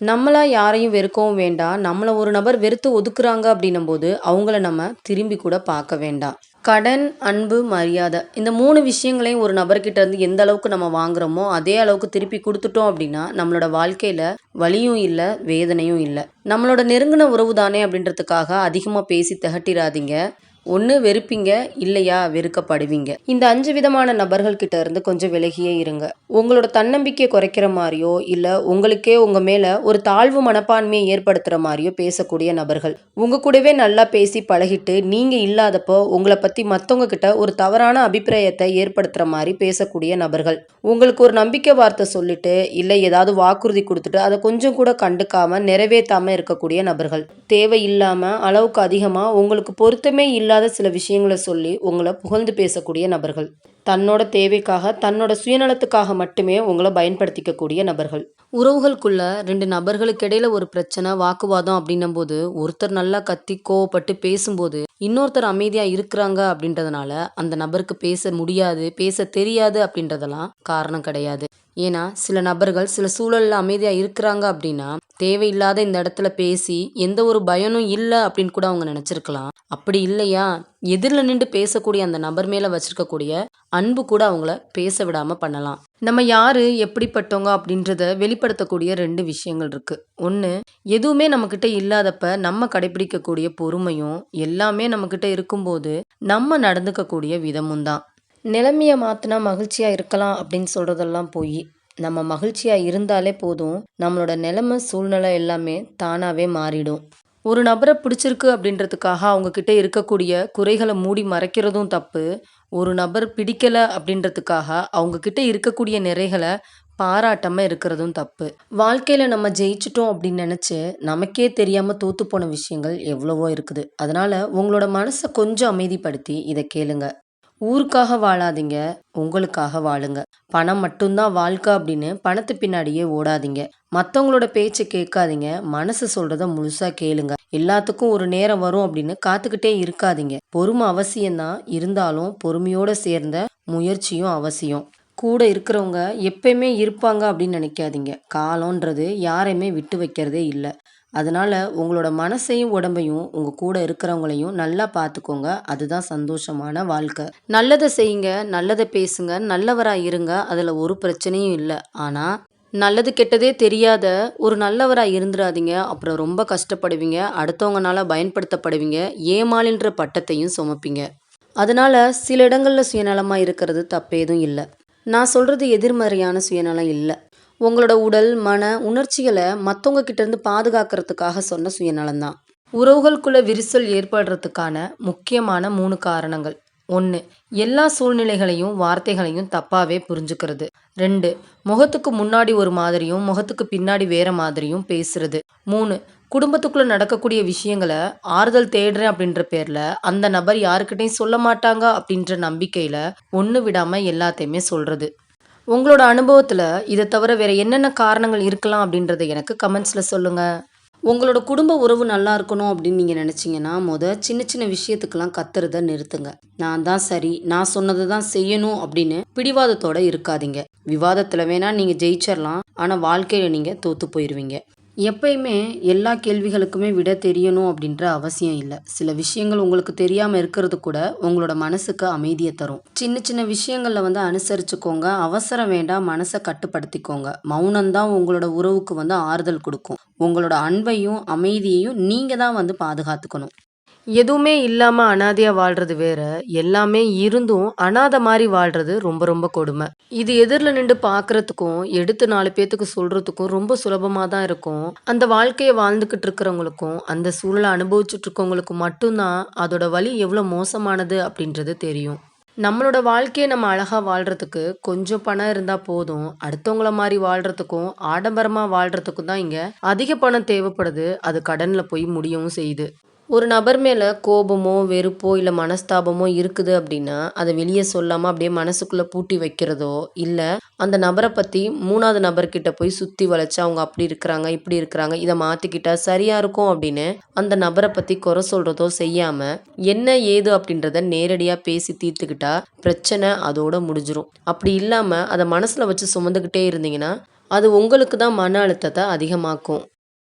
நம்மளா யாரையும் வெறுக்கவும் வேண்டாம். நம்மளை ஒரு நபர் வெறுத்து ஒதுக்குறாங்க அப்படின்னும் போது அவங்கள நம்ம திரும்பி கூட பார்க்க வேண்டாம். கடன், அன்பு, மரியாதை இந்த மூணு விஷயங்களையும் ஒரு நபர்கிட்ட இருந்து எந்த அளவுக்கு நம்ம வாங்குறோமோ, அதே அளவுக்கு திருப்பி கொடுத்துட்டோம் அப்படின்னா, நம்மளோட வாழ்க்கையில வலியும் இல்லை வேதனையும் இல்லை நம்மளோட நெருங்கின உறவு தானே அப்படின்றதுக்காக அதிகமாக பேசி திகட்டிடாதீங்க ஒன்று வெறுப்பீங்க, இல்லையா வெறுக்கப்படுவீங்க. இந்த அஞ்சு விதமான நபர்கள் கிட்ட இருந்து கொஞ்சம் விலகியே இருங்க. உங்களோட தன்னம்பிக்கையை குறைக்கிற மாதிரியோ இல்லை உங்களுக்கே உங்கள் மேலே ஒரு தாழ்வு மனப்பான்மையை ஏற்படுத்துகிற மாதிரியோ பேசக்கூடிய நபர்கள். உங்கள் கூடவே நல்லா பேசி பழகிட்டு, நீங்கள் இல்லாதப்போ உங்களை பற்றி மற்றவங்க கிட்ட ஒரு தவறான அபிப்பிராயத்தை ஏற்படுத்துகிற மாதிரி பேசக்கூடிய நபர்கள். உங்களுக்கு ஒரு நம்பிக்கை வார்த்தை சொல்லிட்டு, இல்லை ஏதாவது வாக்குறுதி கொடுத்துட்டு அதை கொஞ்சம் கூட கண்டுக்காமல் நிறைவேற்றாமல் இருக்கக்கூடிய நபர்கள். தேவையில்லாம, அளவுக்கு அதிகமாக உங்களுக்கு பொருத்தமே இல்லை இல்லாத சில விஷயங்களை சொல்லி, உங்களை புகழ்ந்து பேசக்கூடிய நபர்கள். தன்னோட தேவைக்காக, தன்னோட சுயநலத்துக்காக மட்டுமே உங்களை பயன்படுத்திக்கக்கூடிய நபர்கள். உறவுகளுக்குள்ள ரெண்டு நபர்களுக்கு இடையில ஒரு பிரச்சனை, வாக்குவாதம் அப்படின்னும் போது ஒருத்தர் நல்லா கத்தி கோவப்பட்டு பேசும்போது, இன்னொருத்தர் அமைதியா இருக்கிறாங்க அப்படின்றதுனால, அந்த நபருக்கு பேச முடியாது, பேச தெரியாது அப்படின்றதெல்லாம் காரணம் கிடையாது. ஏன்னா, சில நபர்கள் சில சூழல்ல அமைதியா இருக்கிறாங்க அப்படின்னா, தேவையில்லாத இந்த இடத்துல பேசி, எந்த ஒரு பயனும் இல்லை அப்படின்னு கூட அவங்க நினச்சிருக்கலாம் அப்படி இல்லையா, எதிரில் நின்று பேசக்கூடிய அந்த நபர் மேலே வச்சிருக்கக்கூடிய அன்பு கூட அவங்கள பேச விடாமல் பண்ணலாம். நம்ம யார் எப்படிப்பட்டவங்க அப்படின்றத வெளிப்படுத்தக்கூடிய ரெண்டு விஷயங்கள் இருக்குது ஒன்று எதுவுமே நம்மக்கிட்ட இல்லாதப்ப நம்ம கடைப்பிடிக்கக்கூடிய பொறுமையும், எல்லாமே நம்மக்கிட்ட இருக்கும்போது நம்ம நடந்துக்கக்கூடிய விதமும் தான். நிலைமையை மாற்றினா மகிழ்ச்சியாக இருக்கலாம் அப்படின்னு சொல்கிறதெல்லாம் போய் நம்ம மகிழ்ச்சியாக இருந்தாலே போதும், நம்மளோட நிலைமை, சூழ்நிலை எல்லாமே தானாகவே மாறிடும். ஒரு நபரை பிடிச்சிருக்கு அப்படின்றதுக்காக அவங்கக்கிட்ட இருக்கக்கூடிய குறைகளை மூடி மறைக்கிறதும் தப்பு. ஒரு நபர் பிடிக்கலை அப்படின்றதுக்காக அவங்கக்கிட்ட இருக்கக்கூடிய நிறைகளை பாராட்டமாக இருக்கிறதும் தப்பு. வாழ்க்கையில் நம்ம ஜெயிச்சுட்டோம் அப்படின்னு நினச்சி நமக்கே தெரியாமல் தோற்று போன விஷயங்கள் எவ்வளவோ இருக்குது. அதனால் உங்களோட மனசை கொஞ்சம் அமைதிப்படுத்தி இதை கேளுங்க. ஊருக்காக வாழாதீங்க, உங்களுக்காக வாழுங்க. பணம் மட்டும்தான் வாழ்க்கை அப்படின்னு பணத்து பின்னாடியே ஓடாதீங்க. மற்றவங்களோட பேச்சை கேட்காதீங்க. மனசு சொல்கிறத முழுசாக கேளுங்க. எல்லாத்துக்கும் ஒரு நேரம் வரும் அப்படின்னு காத்துக்கிட்டே இருக்காதீங்க. பொறுமை அவசியம் தான். இருந்தாலும் பொறுமையோடு சேர்ந்த முயற்சியும் அவசியம். கூட இருக்கிறவங்க எப்பயுமே இருப்பாங்க அப்படின்னு நினைக்காதீங்க காலம்ன்றது யாரையுமே விட்டு வைக்கிறதே இல்லை அதனால் உங்களோட மனசையும், உடம்பையும், உங்க கூட இருக்கிறவங்களையும் நல்லா பார்த்துக்கோங்க. அதுதான் சந்தோஷமான வாழ்க்கை. நல்லதை செய்யுங்க, நல்லதை பேசுங்க, நல்லவராக இருங்க. அதில் ஒரு பிரச்சனையும் இல்லை ஆனால் நல்லது கெட்டதே தெரியாத ஒரு நல்லவராக இருந்துடாதீங்க அப்புறம் ரொம்ப கஷ்டப்படுவீங்க. அடுத்தவங்கனால பயன்படுத்தப்படுவீங்க. ஏமாளின்ற பட்டத்தையும் சுமப்பீங்க. அதனால் சில இடங்களில் சுயநலமாக இருக்கிறது தப்பேதும் இல்லை நான் சொல்கிறது எதிர்மறையான சுயநலம் இல்லை உங்களோட உடல், மன, உணர்ச்சிகளை மற்றவங்க கிட்டேருந்து பாதுகாக்கிறதுக்காக சொன்ன சுயநலம் தான். உறவுகளுக்குள்ள விரிசல் ஏற்படுறதுக்கான முக்கியமான மூணு காரணங்கள். ஒன்று எல்லா சூழ்நிலைகளையும், வார்த்தைகளையும் தப்பாகவே புரிஞ்சுக்கிறது. ரெண்டு முகத்துக்கு முன்னாடி ஒரு மாதிரியும், முகத்துக்கு பின்னாடி வேற மாதிரியும் பேசுறது. மூணு குடும்பத்துக்குள்ளே நடக்கக்கூடிய விஷயங்களை ஆறுதல் தேடுறேன் அப்படின்ற பேரில் அந்த நபர் யாருக்கிட்டையும் சொல்ல மாட்டாங்க அப்படின்ற நம்பிக்கையில் ஒன்று விடாமல் எல்லாத்தையுமே சொல்கிறது உங்களோட அனுபவத்தில் இதை தவிர வேறு என்னென்ன காரணங்கள் இருக்கலாம் அப்படின்றத எனக்கு கமெண்ட்ஸில் சொல்லுங்கள் உங்களோட குடும்ப உறவு நல்லா இருக்கணும் அப்படின்னு நீங்கள் நினச்சிங்கன்னா மொத சின்ன சின்ன விஷயத்துக்கெல்லாம் கத்துறத நிறுத்துங்க. நான் தான் சரி, நான் சொன்னதை தான் செய்யணும் அப்படின்னு பிடிவாதத்தோடு இருக்காதீங்க. விவாதத்தில் வேணால் நீங்கள் ஜெயிச்சிடலாம் ஆனால் வாழ்க்கையில் நீங்கள் தோற்று போயிடுவீங்க எப்பயுமே எல்லா கேள்விகளுக்குமே விட தெரியணும் அப்படின்ற அவசியம் இல்லை சில விஷயங்கள் உங்களுக்கு தெரியாமல் இருக்கிறது கூட உங்களோட மனசுக்கு அமைதியை தரும். சின்ன சின்ன விஷயங்களில் வந்து அனுசரிச்சுக்கோங்க. அவசரம் வேண்டாம். மனசை கட்டுப்படுத்திக்கோங்க. மௌனம்தான் உங்களோட உறவுக்கு வந்து ஆறுதல் கொடுக்கும் உங்களோட அன்பையும், அமைதியையும் நீங்கள் தான் வந்து பாதுகாத்துக்கணும். எதுவுமே இல்லாமல் அனாதையாக வாழ்றது வேற. எல்லாமே இருந்தும் அனாதை மாதிரி வாழ்றது ரொம்ப ரொம்ப கொடுமை. இது எதிரில் நின்று பார்க்கறதுக்கும், எடுத்து நாலு பேத்துக்கு சொல்றதுக்கும் ரொம்ப சுலபமாக தான் இருக்கும். அந்த வாழ்க்கையை வாழ்ந்துக்கிட்டு இருக்கிறவங்களுக்கும், அந்த சூழலை அனுபவிச்சுட்டு இருக்கவங்களுக்கும் மட்டும்தான் அதோட வழி எவ்வளோ மோசமானது அப்படின்றது தெரியும். நம்மளோட வாழ்க்கையை நம்ம அழகாக வாழ்கிறதுக்கு கொஞ்சம் பணம் இருந்தால் போதும். அடுத்தவங்கள மாதிரி வாழ்கிறதுக்கும் ஆடம்பரமாக வாழ்கிறதுக்கும் தான் இங்கே அதிக பணம் தேவைப்படுது. அது கடனில் போய் முடியவும் செய்யுது. ஒரு நபர் மேலே கோபமோ, வெறுப்போ, இல்லை மனஸ்தாபமோ இருக்குது அப்படின்னா, அதை வெளியே சொல்லாமல் அப்படியே மனசுக்குள்ளே பூட்டி வைக்கிறதோ, இல்லை அந்த நபரை பற்றி மூணாவது நபர்கிட்ட போய் சுற்றி வளைச்சு அவங்க அப்படி இருக்கிறாங்க, இப்படி இருக்கிறாங்க, இதை மாற்றிக்கிட்டால் சரியாக இருக்கும் அப்படின்னு அந்த நபரை பற்றி குறை சொல்கிறதோ செய்யாமல் என்ன ஏது அப்படின்றத நேரடியாக பேசி தீர்த்துக்கிட்டா பிரச்சனை அதோட முடிஞ்சிரும். அப்படி இல்லாமல் அதை மனசில் வச்சு சுமந்துக்கிட்டே இருந்தீங்கன்னா, அது உங்களுக்கு தான் மன அழுத்தத்தை அதிகமாக்கும்